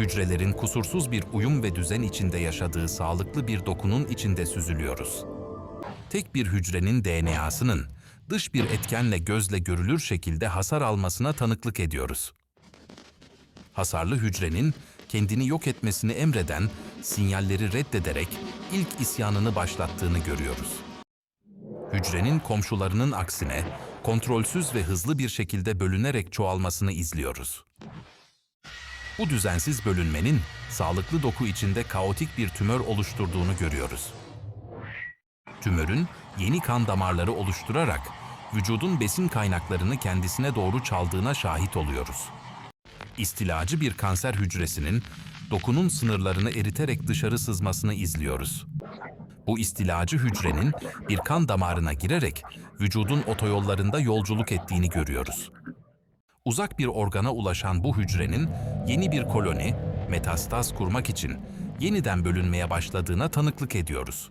Hücrelerin kusursuz bir uyum ve düzen içinde yaşadığı sağlıklı bir dokunun içinde süzülüyoruz. Tek bir hücrenin DNA'sının dış bir etkenle gözle görülür şekilde hasar almasına tanıklık ediyoruz. Hasarlı hücrenin kendini yok etmesini emreden sinyalleri reddederek ilk isyanını başlattığını görüyoruz. Hücrenin komşularının aksine kontrolsüz ve hızlı bir şekilde bölünerek çoğalmasını izliyoruz. Bu düzensiz bölünmenin sağlıklı doku içinde kaotik bir tümör oluşturduğunu görüyoruz. Tümörün yeni kan damarları oluşturarak vücudun besin kaynaklarını kendisine doğru çaldığına şahit oluyoruz. İstilacı bir kanser hücresinin dokunun sınırlarını eriterek dışarı sızmasını izliyoruz. Bu istilacı hücrenin bir kan damarına girerek vücudun otoyollarında yolculuk ettiğini görüyoruz. Uzak bir organa ulaşan bu hücrenin yeni bir koloni, metastaz kurmak için yeniden bölünmeye başladığına tanıklık ediyoruz.